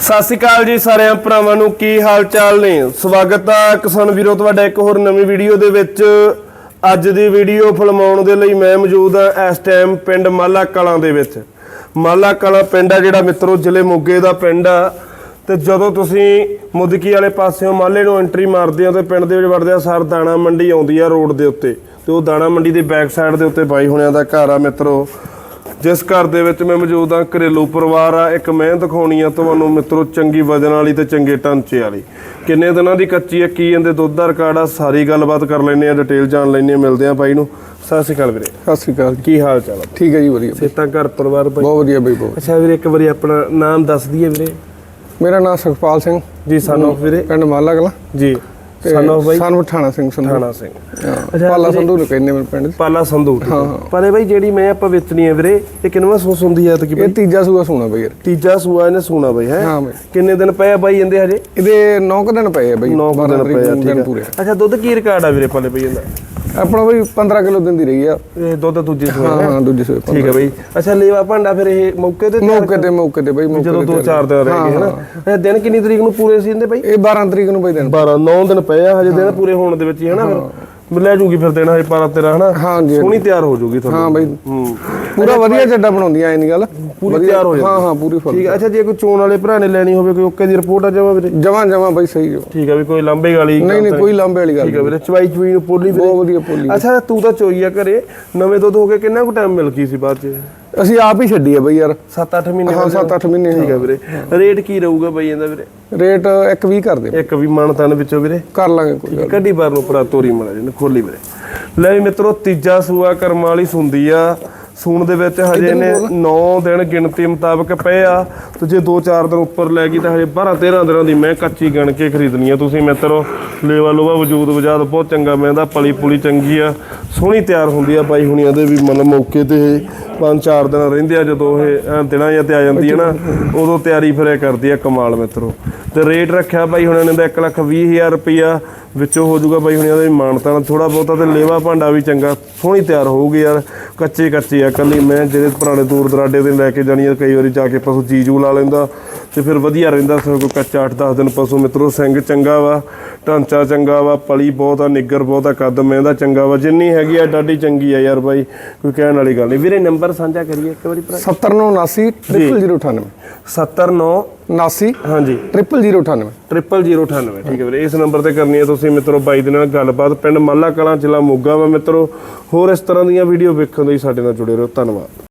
ਸਤਿ ਸ਼੍ਰੀ ਅਕਾਲ ਜੀ ਸਾਰਿਆਂ ਭਰਾਵਾਂ ਨੂੰ, ਕੀ ਹਾਲ ਚਾਲ ਨੇ? ਸਵਾਗਤ ਆ ਕਿਸਾਨ ਵੀਰੋ, ਤੁਹਾਡਾ ਇੱਕ ਹੋਰ ਨਵੀਂ ਵੀਡੀਓ ਦੇ ਵਿੱਚ। ਅੱਜ ਦੀ ਵੀਡੀਓ ਫਿਲਮਾਉਣ ਦੇ ਲਈ ਮੈਂ ਮੌਜੂਦ ਆ ਇਸ ਟਾਈਮ ਪਿੰਡ ਮਾਲਾ ਕਲਾਂ ਦੇ ਵਿੱਚ। ਮਾਲਾ ਕਲਾਂ ਪਿੰਡ ਆ ਜਿਹੜਾ ਮਿੱਤਰੋ, ਜ਼ਿਲ੍ਹੇ ਮੋਗੇ ਦਾ ਪਿੰਡ ਆ। ਤੇ ਜਦੋਂ ਤੁਸੀਂ ਮੁਦਕੀ ਵਾਲੇ ਪਾਸਿਓਂ ਮਾਲੇ ਨੂੰ ਐਂਟਰੀ ਮਾਰਦੇ ਹੋ ਤੇ ਪਿੰਡ ਦੇ ਵਿੱਚ ਵੜਦੇ ਆ, ਸਰ ਦਾਣਾ ਮੰਡੀ ਆਉਂਦੀ ਆ ਰੋਡ ਦੇ ਉੱਤੇ। ਤੇ ਉਹ ਦਾਣਾ ਮੰਡੀ ਦੇ ਬੈਕ ਸਾਈਡ ਦੇ ਉੱਤੇ ਬਾਈ ਹੁਣਿਆਂ ਦਾ ਘਰ ਆ ਮਿੱਤਰੋ। ਜਿਸ ਘਰ ਦੇ ਵਿੱਚ ਮੈਂ ਮੌਜੂਦ ਆ ਘਰੇਲੂ ਪਰਿਵਾਰ ਆ ਇੱਕ ਮਿਹਨਤ ਦਿਖਾਉਣੀ ਆ ਤੁਹਾਨੂੰ ਮਿੱਤਰੋ ਚੰਗੀ ਵਜਨ ਵਾਲੀ ਤੇ ਚੰਗੇ ਢਾਂਚੇ ਵਾਲੀ। ਕਿੰਨੇ ਦਿਨਾਂ ਦੀ ਕੱਚੀ ਆ ਕੀ ਇਹਦੇ ਦੁੱਧ ਦਾ ਰਿਕਾਰਡ ਆ ਸਾਰੀ ਗੱਲਬਾਤ ਕਰ ਲੈਣੇ ਆ ਡਿਟੇਲ ਜਾਣ ਲੈਣੇ ਆ ਮਿਲਦੇ ਆ ਬਾਈ ਨੂੰ। ਸਤਿ ਸ਼੍ਰੀ ਅਕਾਲ ਵੀਰੇ। ਸਤਿ ਸ਼੍ਰੀ ਅਕਾਲ। ਕੀ ਹਾਲ ਚਾਲ ਆ ਠੀਕ ਹੈ ਜੀ ਵਧੀਆ। ਸੇਤਾ ਘਰ ਪਰਿਵਾਰ ਬਾਈ? ਬਹੁਤ ਵਧੀਆ ਬਈ ਬਹੁਤ ਅੱਛਾ ਵੀਰੇ ਇੱਕ ਵਾਰੀ ਆਪਣਾ ਨਾਮ ਦੱਸ ਦਈਏ ਵੀਰੇ। ਮੇਰਾ ਨਾਮ ਸੁਖਪਾਲ ਸਿੰਘ। ਜੀ ਸਾਨੂੰ ਵੀਰੇ ਪਿੰਡ ਮਾਲਾ ਕਲਾ ਜੀ। ਸਾਨੂੰ ਬਾਈ ਸਾਨੂੰ ਠਾਣਾ ਸਿੰਘ ਸੰਧੂ। ਸਿੰਘ। ਪਾਲਾ ਸੰਧੂ ਨੂੰ ਕਹਿੰਦੇ ਮੇਰੇ ਪਿੰਡ। ਪਾਲਾ ਸੰਧੂ। ਪਰ ਇਹ ਬਾਈ ਜਿਹੜੀ ਮੈਂ ਆਪਾਂ ਵੇਚਣੀ ਹੈ ਵੀਰੇ ਇਹ ਕਿੰਨਵਾ ਸੂਸ ਹੁੰਦੀ ਹੈ ਤੇ ਇਹ ਤੀਜਾ ਸੂਆ ਸੋਣਾ ਬਈ ਯਾਰ ਤੀਜਾ ਸੂਆ ਇਹਨੇ ਸੂਣਾ ਬਾਈ ਹੈ? ਹਾਂ ਬਈ। ਕਿੰਨੇ ਦਿਨ ਪਏ ਆ ਬਾਈ ਜਾਂਦੇ ਹਜੇ? ਇਹਦੇ 9 ਦਿਨ ਪਏ ਆ ਬਈ। 9 12 ਦਿਨ ਪਏ ਆ ਠੀਕ ਅੱਛਾ ਦੁੱਧ ਕੀ ਰਿਕਾਰਡ ਆ ਵੀਰੇ ਪਾਲੇ ਪਈ ਜਾਂਦਾ ਆਪਣਾ ਬਈ 15 ਕਿਲੋ ਦਿਨ ਦੀ ਰਹੀ ਆ। ਇਹ ਦੁੱਧ ਦੂਜੀ ਸੂਆ ਹਾਂ ਹਾਂ ਦੂਜੇ ਸੂਏ ਠੀਕ ਹੈ ਬਾਈ। ਅੱਛਾ ਲੇਵਾ ਭਾਂਡਾ ਫਿਰ ਇਹ ਮੌਕੇ ਤੇ ਤਿਆਰ ਮੌਕੇ ਤੇ ਮੌਕੇ ਤੇ ਬਈ ਮੌਕੇ ਜਦੋਂ ਤੇ ਦੋ ਚਾਰ ਦਿਨ ਰਹਿ ਗਏ ਹਨਾ? ਇਹ ਦਿਨ ਕਿੰਨੀ ਤਰੀਕ ਨੂੰ ਪੂਰੇ ਸੀ ਇਹਦੇ ਬਾਈ? ਇਹ 12 ਤਰੀਕ ਨੂੰ ਬਈ ਦਿਨ। 12 9 ਦਿਨ ਪਏ ਆ ਹਜੇ ਦਿਨ ਪੂਰੇ ਹੋਣ ਦੇ ਵਿੱਚ ਹੀ ਹਨਾ? ਫਿਰ ਲੈ ਜੂਗੀ ਫਿਰ ਦਿਨ ਹਜੇ 12 13 ਹਨਾ? ਸੋਹਣੀ ਤਿਆਰ ਹੋ ਜੂਗੀ ਤੁਹਾਨੂੰ। ਹਾਂ ਬਈ। ਹੂੰ। ਪੂਰਾ ਵਧੀਆ ਚੱਡਾ ਬਣਾਉਂਦੀਆਂ ਐ ਨਹੀਂ ਗੱਲ। ਪੂਰੀ ਤਿਆਰ ਹੋ ਜਾਂਦੀ। ਹਾਂ ਹਾਂ ਪੂਰੀ ਫੁੱਲ ਠੀਕ ਹੈ ਅੱਛਾ ਜੇ ਕੋਈ ਚੋਣ ਵਾਲੇ ਭਰਾ ਨੇ ਲੈਣੀ ਹੋਵੇ ਕੋਈ ਓਕੇ ਦੀ ਰਿਪੋਰਟ ਆ ਜਾਵਾ ਵੀਰੇ? ਜਮਾਂ ਜਮਾਂ ਬਈ ਸਹੀ ਜੋ ਠੀਕ ਹੈ ਵੀ ਕੋਈ ਲਾਂਬੇ ਵਾਲੀ ਨਹੀਂ ਨਹੀਂ ਕੋਈ ਲਾਂਬੇ ਵਾਲੀ ਗੱਲ ਠੀਕ ਹੈ ਵੀਰੇ ਚਵਾਈ ਚਵਾਈ ਨੂੰ ਪੋਲੀ ਵੀਰੇ। ਬਹੁਤ ਵਧੀਆ ਪੋਲੀ। ਅੱਛਾ ਤੂੰ ਤਾਂ ਚੋਈ ਆ ਘਰੇ। ਨਵੇਂ ਦੁੱਧ ਹੋ ਕੇ ਕਿੰਨਾ ਕੁ ਟਾਈਮ ਮਿਲ ਗਈ ਸੀ ਬਾਅਦ ਚ? ਅਸੀਂ ਆਪ ਹੀ ਛੱਡੀ ਆ ਬਈ ਯਾਰ। 7-8 ਮਹੀਨੇ ਹਾਂ 7-8 ਮਹੀਨੇ ਠੀਕ ਹੈ। ਵੀਰੇ। ਰੇਟ ਕੀ ਰਹੂਗਾ ਬਈ ਇਹਦਾ ਵੀਰੇ? ਰੇਟ 120 ਕਰ ਦੇ ਇੱਕ ਵੀ ਮਨ ਤਨ ਵਿੱਚੋਂ ਵੀਰੇ। ਕਰ ਲਾਂਗੇ ਕੋਈ ਗੱਲ ਕੱਢੀ ਬਾਰ ਨੂੰ ਪਰਾ ਤੋਰੀ ਮੜਾ ਜੀ ਖੋਲੀ ਵੀਰੇ। ਲੈ ਮਿੱਤਰੋ ਤੀਜਾ ਸੂਆ ਕਰਮ ਵਾਲੀ ਸੁੰਦੀ ਆ। ਸੂਣ ਦੇ ਵਿੱਚ ਹਜੇ ਨੇ 9 ਦਿਨ ਗਿਣਤੀ ਮੁਤਾਬਕ ਪਏ ਆ। ਤੇ ਜੇ 2-4 ਦਿਨ ਉੱਪਰ ਲੈ ਗਈ ਤਾਂ ਹਜੇ 12-13 ਦਿਨਾਂ ਦੀ ਮੈਂ ਕੱਚੀ ਗਣ ਕੇ ਖਰੀਦਣੀ ਆ। ਤੁਸੀਂ ਮਿੱਤਰੋ ਲੇਵਾ ਲੋਵਾ ਵਜੂਦ ਵਜਾਦ ਬਹੁਤ ਚੰਗਾ ਮੈਂਦਾ ਪਲੀ ਪੁਲੀ ਚੰਗੀ ਆ ਸੋਹਣੀ ਤਿਆਰ ਹੁੰਦੀ ਆ ਬਾਈ ਹੁਣੀਆਂ ਦੇ ਵੀ ਮਨ ਮੌਕੇ ਤੇ ਇਹ ਪੰਜ ਚਾਰ ਦਿਨ ਰਹਿੰਦੇ ਆ ਜਦੋਂ ਇਹ ਦਿਨਾਂ ਜਾਂ ਤੇ ਆ ਜਾਂਦੀ ਹੈ ਨਾ ਉਦੋਂ ਤਿਆਰੀ ਫਿਰ ਕਰਦੀ ਆ ਕਮਾਲ ਮਿੱਤਰੋ। ਤੇ ਰੇਟ ਰੱਖਿਆ ਬਾਈ ਹੁਣਾਂ ਨੇ ਦਾ 1 ਲੱਖ 20 ਹਜ਼ਾਰ ਰੁਪਈਆ ਵਿੱਚੋਂ ਹੋ ਜਾਊਗਾ ਬਾਈ ਹੁਣਾਂ ਦਾ ਮਾਨਤਾ ਥੋੜਾ ਬਹੁਤਾ ਤੇ ਲੇਵਾ ਭਾਂਡਾ ਵੀ ਚੰਗਾ ਸੋਹਣੀ ਤਿਆਰ ਹੋਊਗੀ ਯਾਰ ਕੱਚੇ ਕੱਚੇ ਆ, ਕੱਲੀ ਮੈਂ ਜਿਹੜੇ ਪੁਰਾਣੇ ਦੂਰ ਦਰਾਡੇ ਤੇ ਲੈ ਕੇ ਜਾਣੀ ਆ, ਕਈ ਵਾਰੀ ਜਾ ਕੇ ਪਸ਼ੂ ਜੀਜੂ ਲਾ ਲੈਂਦਾ। ਤੇ ਫਿਰ ਵਧੀਆ ਰਹਿੰਦਾ ਸਗੋਂ ਕੋਈ ਕੱਚਾ 8-10 ਦਿਨ ਪਸ਼ੂ ਮਿੱਤਰੋ ਸਿੰਘ ਚੰਗਾ ਵਾ ਢਾਂਚਾ ਚੰਗਾ ਵਾ ਪਲੀ ਬਹੁਤ ਆ ਨਿੱਗਰ ਬਹੁਤ ਆ ਕੱਦ ਮਹਿੰਦਾ ਚੰਗਾ ਵਾ ਜਿੰਨੀ ਹੈਗੀ ਆ ਡਾਡੀ ਚੰਗੀ ਆ ਯਾਰ ਬਾਈ ਕੋਈ ਕਹਿਣ ਵਾਲੀ ਗੱਲ ਨਹੀਂ। ਵੀਰੇ ਨੰਬਰ ਸਾਂਝਾ ਕਰੀਏ ਇੱਕ ਵਾਰੀ ਭਰਾ। 7979 0098 79 79 ਹਾਂਜੀ। 0098 0098 ਠੀਕ ਹੈ ਵੀਰੇ। ਇਸ ਨੰਬਰ ਤੇ ਕਰਨੀ ਹੈ ਤੁਸੀਂ ਮਿੱਤਰੋ ਬਾਈ ਦੇ ਨਾਲ ਗੱਲਬਾਤ। ਪਿੰਡ ਮਾਲਾ ਕਲਾਂ ਜ਼ਿਲ੍ਹਾ ਮੋਗਾ ਵਾ ਮਿੱਤਰੋ। ਹੋਰ ਇਸ ਤਰ੍ਹਾਂ ਦੀਆਂ ਵੀਡੀਓ ਵੇਖਣ ਲਈ ਸਾਡੇ ਨਾਲ ਜੁੜੇ ਰਹੋ। ਧੰਨਵਾਦ।